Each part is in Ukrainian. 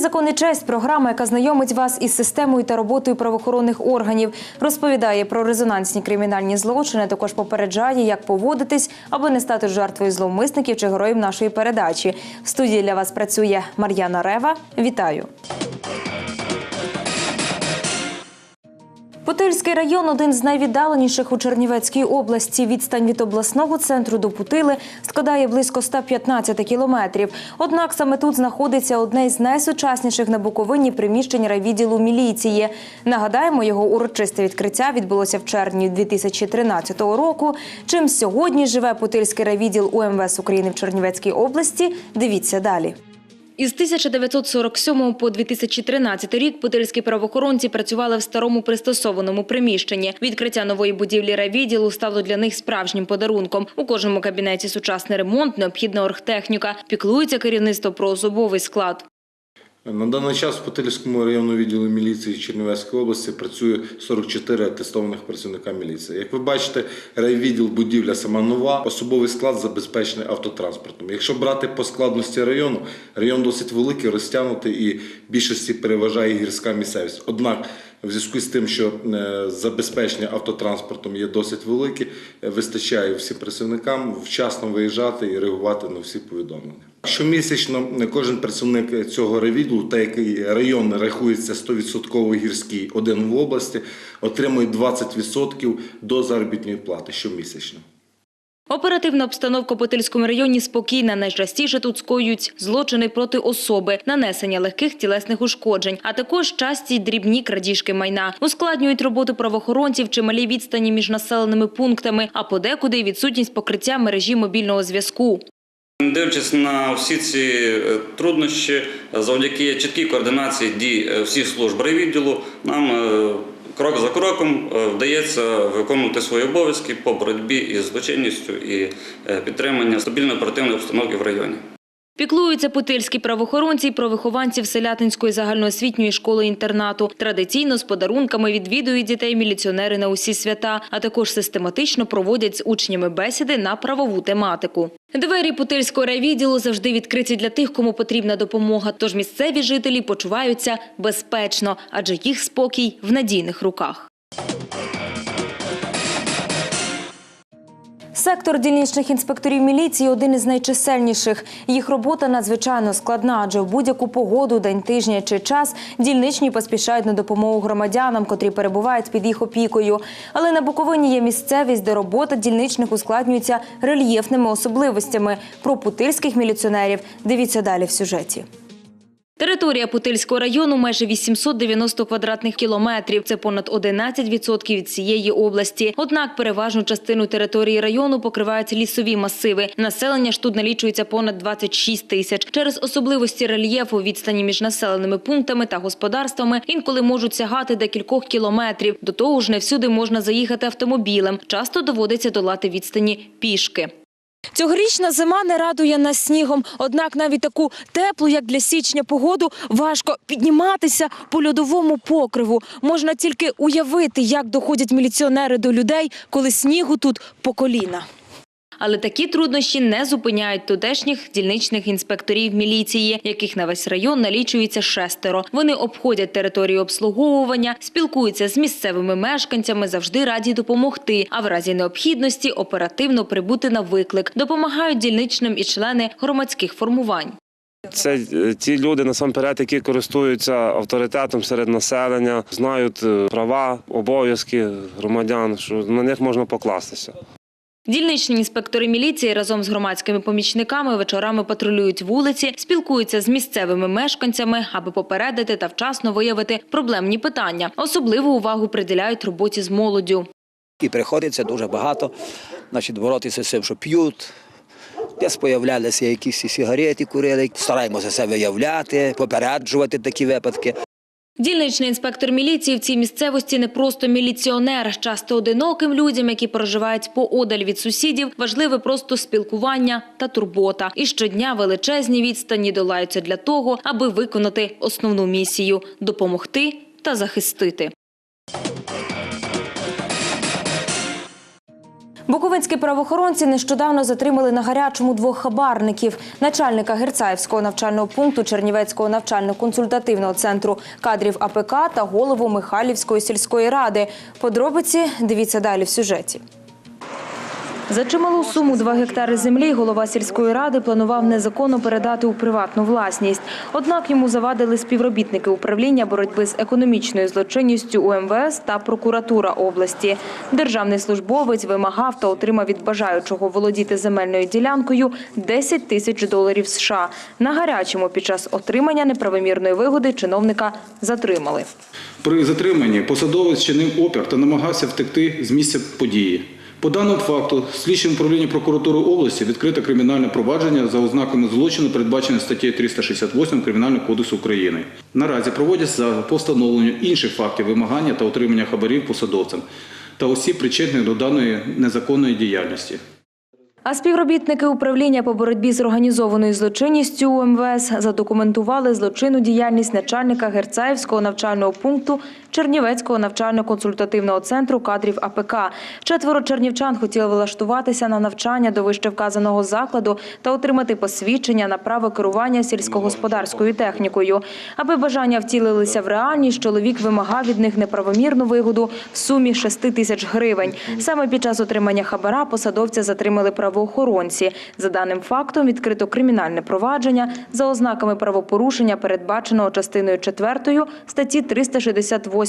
«Закон і честь» програма, яка знайомить вас із системою та роботою правоохоронних органів, розповідає про резонансні кримінальні злочини, також попереджає, як поводитись, аби не стати жертвою зловмисників чи героїв нашої передачі. В студії для вас працює Мар'яна Рева. Вітаю. Путильський район один з найвіддаленіших у Чернівецькій області. Відстань від обласного центру до Путили складає близько 115 кілометрів. Однак саме тут знаходиться одне із найсучасніших на Буковині приміщень райвідділу міліції. Нагадаємо, його урочисте відкриття відбулося в червні 2013 року. Чим сьогодні живе Путильський райвідділ УМВС України в Чернівецькій області? Дивіться далі. Із 1947 по 2013 рік путильські правоохоронці працювали в старому пристосованому приміщенні. Відкриття нової будівлі райвідділу стало для них справжнім подарунком. У кожному кабінеті сучасний ремонт, необхідна оргтехніка, піклується керівництво про особовий склад. На даний час в Потильському районному відділі міліції Чернівецької області працює 44 атестованих працівника міліції. Як ви бачите, райвідділ будівля сама нова, особовий склад забезпечений автотранспортом. Якщо брати по складності району, район досить великий, розтягнутий і в більшості переважає гірська місцевість. Однак, в зв'язку з тим, що е, забезпечення автотранспортом є досить велике, е, вистачає всім працівникам вчасно виїжджати і реагувати на всі повідомлення. Щомісячно кожен працівник цього райвідділу, та який район рахується 100% гірський, один в області, отримує 20% до заробітної плати щомісячно. Оперативна обстановка у Потильському районі спокійна. Найчастіше тут скоюють злочини проти особи, нанесення легких тілесних ушкоджень, а також часті дрібні крадіжки майна. Ускладнюють роботу правоохоронців чималі відстані між населеними пунктами, а подекуди й відсутність покриття мережі мобільного зв'язку. Дивлячись на всі ці е, труднощі, завдяки чіткій координації дій е, всіх служб райвідділу, нам е, крок за кроком е, вдається виконувати свої обов'язки по боротьбі із злочинністю і е, підтримання стабільної оперативної обстановки в районі. Піклуються путильські правоохоронці про вихованців Селятинської загальноосвітньої школи-інтернату. Традиційно з подарунками відвідують дітей міліціонери на усі свята, а також систематично проводять з учнями бесіди на правову тематику. Двері путильського райвідділу завжди відкриті для тих, кому потрібна допомога. Тож місцеві жителі почуваються безпечно, адже їх спокій в надійних руках. Сектор дільничних інспекторів міліції один із найчисельніших. Їх робота надзвичайно складна, адже в будь-яку погоду, день тижня чи час дільничні поспішають на допомогу громадянам, котрі перебувають під їх опікою. Але на Буковині є місцевість, де робота дільничних ускладнюється рельєфними особливостями. Про путильських міліціонерів дивіться далі в сюжеті. Територія Путильського району майже 890 квадратних кілометрів. Це понад 11% від цієї області. Однак переважну частину території району покривають лісові масиви. Населення ж тут налічується понад 26 тисяч. Через особливості рельєфу відстані між населеними пунктами та господарствами інколи можуть сягати декількох кілометрів. До того ж, не всюди можна заїхати автомобілем. Часто доводиться долати відстані пішки. Цьогорічна зима не радує нас снігом, однак навіть таку теплу, як для січня, погоду важко підніматися по льодовому покриву. Можна тільки уявити, як доходять міліціонери до людей, коли снігу тут по коліна. Але такі труднощі не зупиняють тутешніх дільничних інспекторів міліції, яких на весь район налічується шестеро. Вони обходять територію обслуговування, спілкуються з місцевими мешканцями, завжди раді допомогти. А в разі необхідності оперативно прибути на виклик, допомагають дільничним і члени громадських формувань. Це е, ті люди насамперед, які користуються авторитетом серед населення, знають е, права, обов'язки громадян, що на них можна покластися. Дільничні інспектори міліції разом з громадськими помічниками вечорами патрулюють вулиці, спілкуються з місцевими мешканцями, аби попередити та вчасно виявити проблемні питання. Особливу увагу приділяють роботі з молоддю. І приходиться дуже багато, значить, боротися з цим, що п'ють. Десь появлялися якісь сигарети, курили. Стараємося це виявляти, попереджувати такі випадки. Дільничний інспектор міліції в цій місцевості не просто міліціонер. Часто одиноким людям, які проживають поодаль від сусідів, важливе просто спілкування та турбота. І щодня величезні відстані долаються для того, аби виконати основну місію допомогти та захистити. Буковинські правоохоронці нещодавно затримали на гарячому двох хабарників – начальника Герцаївського навчального пункту Чернівецького навчально-консультативного центру кадрів АПК та голову Михайлівської сільської ради. Подробиці дивіться далі в сюжеті. За чималу суму 2 гектари землі голова сільської ради планував незаконно передати у приватну власність. Однак йому завадили співробітники управління боротьби з економічною злочинністю УМВС та прокуратура області. Державний службовець вимагав та отримав від бажаючого володіти земельною ділянкою 10 тисяч доларів США. На гарячому під час отримання неправомірної вигоди чиновника затримали. При затриманні посадовець чинив опір та намагався втекти з місця події. По даному факту, слідчим управління прокуратури області відкрито кримінальне провадження за ознаками злочину, передбачене статтею 368 Кримінального кодексу України. Наразі проводяться по встановленню інших фактів вимагання та отримання хабарів посадовцям та осіб, причетних до даної незаконної діяльності. А співробітники управління по боротьбі з організованою злочинністю УМВС задокументували злочинну діяльність начальника Герцаївського навчального пункту Чернівецького навчально-консультативного центру кадрів АПК. Четверо чернівчан хотіли влаштуватися на навчання до вищевказаного закладу та отримати посвідчення на право керування сільськогосподарською технікою. Аби бажання втілилися в реальність, чоловік вимагав від них неправомірну вигоду в сумі 6 тисяч гривень. Саме під час отримання хабара посадовця затримали правоохоронці. За даним фактом відкрито кримінальне провадження за ознаками правопорушення, передбаченого частиною 4 статті 368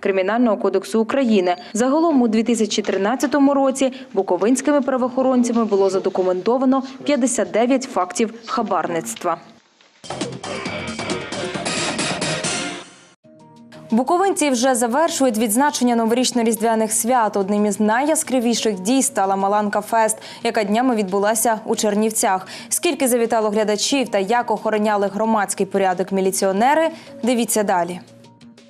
Кримінального кодексу України. Загалом у 2013 році буковинськими правоохоронцями було задокументовано 59 фактів хабарництва. Буковинці вже завершують відзначення новорічно-різдвяних свят. Одним із найяскравіших дій стала Маланка Фест, яка днями відбулася у Чернівцях. Скільки завітало глядачів та як охороняли громадський порядок міліціонери, дивіться далі.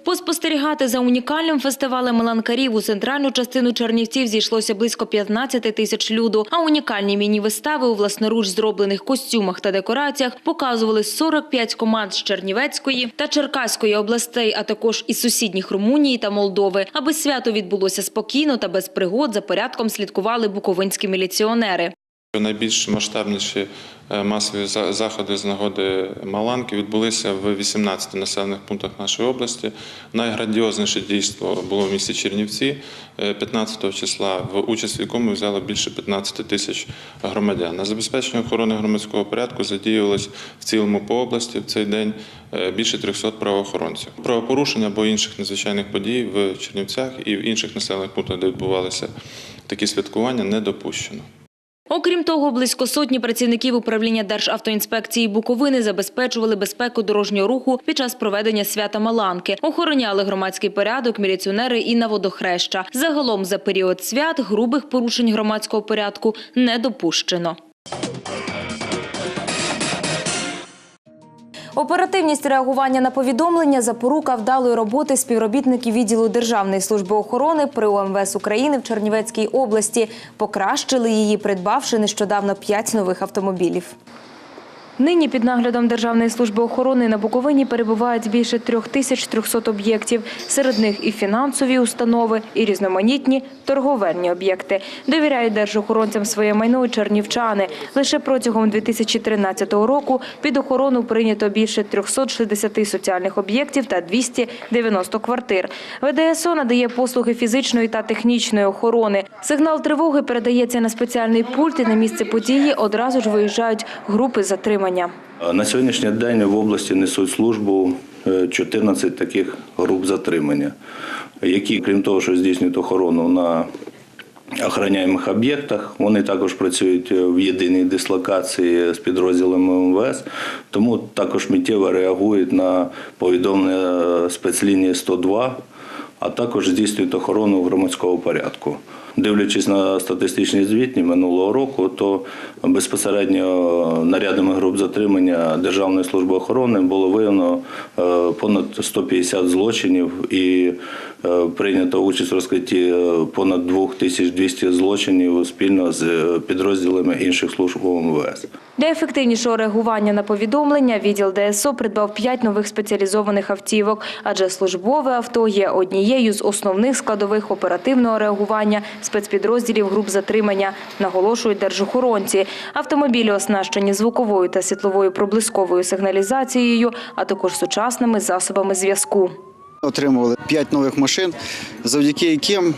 Поспостерігати за унікальним фестивалем меланкарів у центральну частину Чернівців зійшлося близько 15 тисяч люду. А унікальні міні-вистави у власноруч зроблених костюмах та декораціях показували 45 команд з Чернівецької та Черкаської областей, а також із сусідніх Румунії та Молдови. Аби свято відбулося спокійно та без пригод, за порядком слідкували буковинські міліціонери. Найбільш масштабніші масові заходи з нагоди Маланки відбулися в 18 населених пунктах нашої області. Найграндіозніше дійство було в місті Чернівці е, 15 числа, в участь в якому взяло більше 15 тисяч громадян. На забезпечення охорони громадського порядку задіювалось в цілому по області в цей день е, більше 300 правоохоронців. Правопорушення або інших надзвичайних подій в Чернівцях і в інших населених пунктах, де відбувалися такі святкування, не допущено. Окрім того, близько сотні працівників управління Державтоінспекції Буковини забезпечували безпеку дорожнього руху під час проведення свята Маланки. Охороняли громадський порядок, міліціонери і на водохреща. Загалом за період свят грубих порушень громадського порядку не допущено. Оперативність реагування на повідомлення запорука вдалої роботи співробітників відділу Державної служби охорони при ОМВС України в Чернівецькій області. Покращили її, придбавши нещодавно п'ять нових автомобілів. Нині під наглядом Державної служби охорони на Буковині перебувають більше 3300 об'єктів. Серед них і фінансові установи, і різноманітні торговельні об'єкти. Довіряють держохоронцям своє майно і чернівчани. Лише протягом 2013 року під охорону прийнято більше 360 соціальних об'єктів та 290 квартир. ВДСО надає послуги фізичної та технічної охорони. Сигнал тривоги передається на спеціальний пульт і на місце події одразу ж виїжджають групи затримання. На сьогоднішній день в області несуть службу е, 14 таких груп затримання, які, крім того, що здійснюють охорону на охороняємих об'єктах, вони також працюють в єдиній дислокації з підрозділами МВС, тому також миттєво реагують на повідомлення спецлінії 102, а також здійснюють охорону громадського порядку. Дивлячись на статистичні звітні минулого року, то безпосередньо нарядами груп затримання Державної служби охорони було виявлено е, понад 150 злочинів і Е, Прийнято участь в розкритті е, понад 2200 злочинів спільно з підрозділами інших служб ОМВС. Для ефективнішого реагування на повідомлення відділ ДСО придбав п'ять нових спеціалізованих автівок, адже службове авто є однією з основних складових оперативного реагування спецпідрозділів груп затримання, наголошують держохоронці. Автомобілі оснащені звуковою та світловою проблисковою сигналізацією, а також сучасними засобами зв'язку. Отримували 5 нових машин, завдяки яким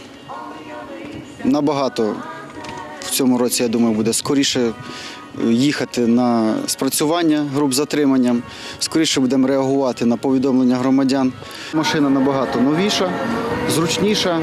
набагато в цьому році, я думаю, буде скоріше їхати на спрацювання груп з затриманням, скоріше будемо реагувати на повідомлення громадян. Машина набагато новіша, зручніша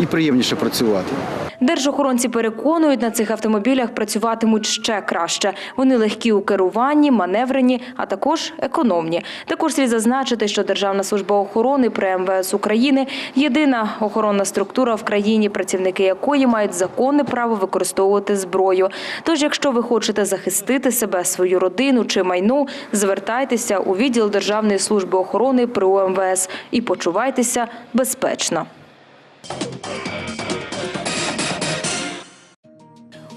і приємніше працювати. Держохоронці переконують, на цих автомобілях працюватимуть ще краще. Вони легкі у керуванні, маневрені, а також економні. Також слід зазначити, що Державна служба охорони при МВС України єдина охоронна структура в країні, працівники якої мають законне право використовувати зброю. Тож, якщо ви хочете захистити себе, свою родину чи майно, звертайтеся у відділ Державної служби охорони при УМВС і почувайтеся безпечно.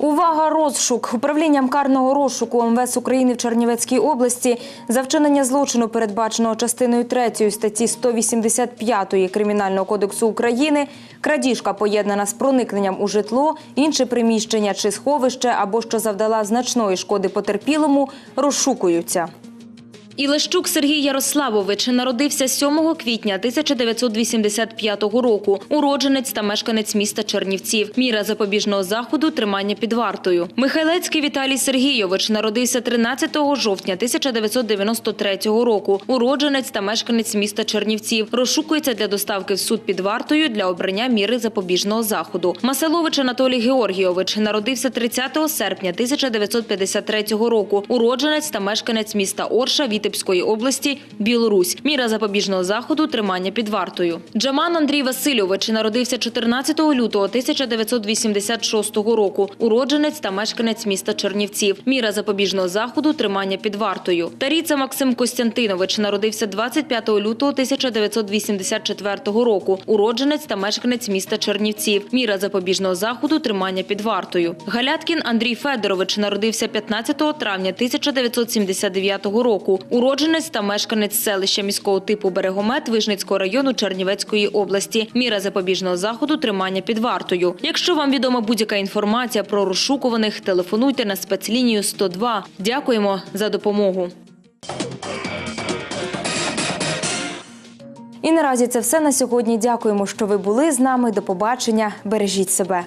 Увага, розшук. Управлінням карного розшуку МВС України в Чернівецькій області за вчинення злочину, передбаченого частиною 3 статті 185 Кримінального кодексу України, крадіжка поєднана з проникненням у житло, інше приміщення чи сховище або що завдала значної шкоди потерпілому, розшукуються. Ілещук Сергій Ярославович народився 7 квітня 1985 року. Уродженець та мешканець міста Чернівців. Міра запобіжного заходу тримання під вартою. Михайлецький Віталій Сергійович народився 13 жовтня 1993 року. Уродженець та мешканець міста Чернівців. Розшукується для доставки в суд під вартою для обрання міри запобіжного заходу. Маселович Анатолій Георгійович народився 30 серпня 1953 року. Уродженець та мешканець міста Орша Вітебської області, Білорусь. Міра запобіжного заходу тримання під вартою. Джаман Андрій Васильович народився 14 лютого 1986 року. Уродженець та мешканець міста Чернівців. Міра запобіжного заходу тримання під вартою. Таріца Максим Костянтинович народився 25 лютого 1984 року. Уродженець та мешканець міста Чернівців. Міра запобіжного заходу тримання під вартою. Галяткін Андрій Федорович народився 15 травня 1979 року. Уродженець та мешканець селища міського типу Берегомет Вижницького району Чернівецької області. Міра запобіжного заходу тримання під вартою. Якщо вам відома будь-яка інформація про розшукуваних, телефонуйте на спецлінію 102. Дякуємо за допомогу. І наразі це все на сьогодні. Дякуємо, що ви були з нами. До побачення. Бережіть себе.